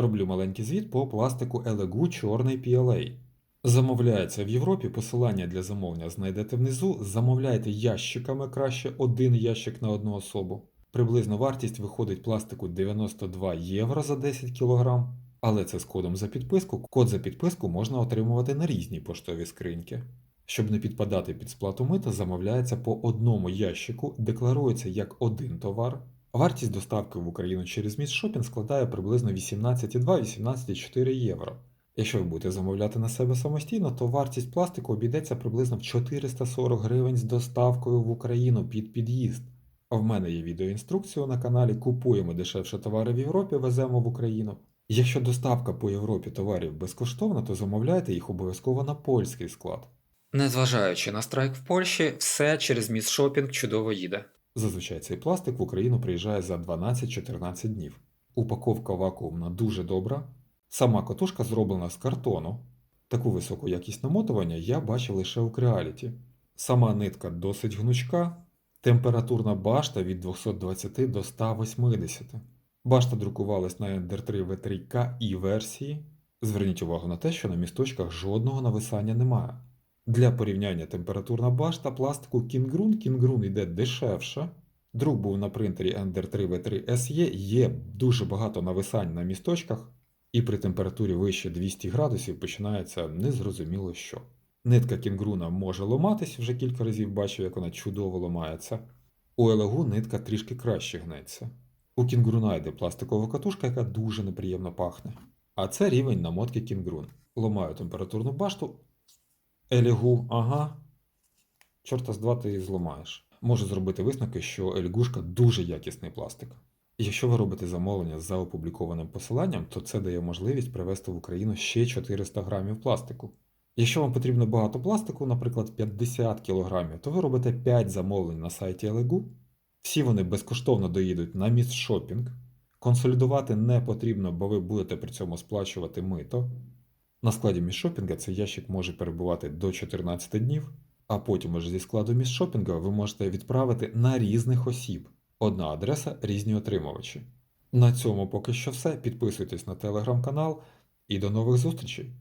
Роблю маленький звіт по пластику Elegoo чорний PLA. Замовляється в Європі, посилання для замовлення знайдете внизу. Замовляйте ящиками краще один ящик на одну особу. Приблизно вартість виходить пластику 92 євро за 10 кг. Але це з кодом за підписку. Код за підписку можна отримувати на різні поштові скриньки. Щоб не підпадати під сплату мита, замовляється по одному ящику, декларується як один товар. Вартість доставки в Україну через міст Шопінг складає приблизно 18,2-18,4 євро. Якщо ви будете замовляти на себе самостійно, то вартість пластику обійдеться приблизно в 440 гривень з доставкою в Україну під під'їзд. А в мене є відеоінструкція на каналі Купуємо дешевше товари в Європі, веземо в Україну. Якщо доставка по Європі товарів безкоштовна, то замовляйте їх обов'язково на польський склад. Незважаючи на страйк в Польщі, все через міст шопінг чудово їде. Зазвичай цей пластик в Україну приїжджає за 12-14 днів. Упаковка вакуумна дуже добра. Сама котушка зроблена з картону. Таку високу якість намотування я бачив лише у Creality. Сама нитка досить гнучка, температурна башта від 220 до 180. Башта друкувалась на Ender 3 V3K і версії. Зверніть увагу на те, що на місточках жодного нависання немає. Для порівняння температурна башта пластику Кінгрун. Кінгрун йде дешевше. Друк був на принтері Ender 3 V3 SE, є дуже багато нависань на місточках, і при температурі вище 200 градусів починається незрозуміло що. Нитка кінгруна може ломатись, вже кілька разів бачив, як вона чудово ломається. У елегу нитка трішки краще гнеться. У кінгруна йде пластикова катушка, яка дуже неприємно пахне. А це рівень намотки кінгрун. Ломаю температурну башту, Елігу, ага. Чорта з два ти її зламаєш. Можу зробити висновки, що Ельгушка дуже якісний пластик. Якщо ви робите замовлення за опублікованим посиланням, то це дає можливість привезти в Україну ще 400 грамів пластику. Якщо вам потрібно багато пластику, наприклад, 50 кг, то ви робите 5 замовлень на сайті Елегу. Всі вони безкоштовно доїдуть на міст шопінг. Консолідувати не потрібно, бо ви будете при цьому сплачувати мито. На складі міжшопінга цей ящик може перебувати до 14 днів, а потім уже зі складу міжшопінга ви можете відправити на різних осіб. Одна адреса, різні отримувачі. На цьому поки що все. Підписуйтесь на телеграм-канал і до нових зустрічей!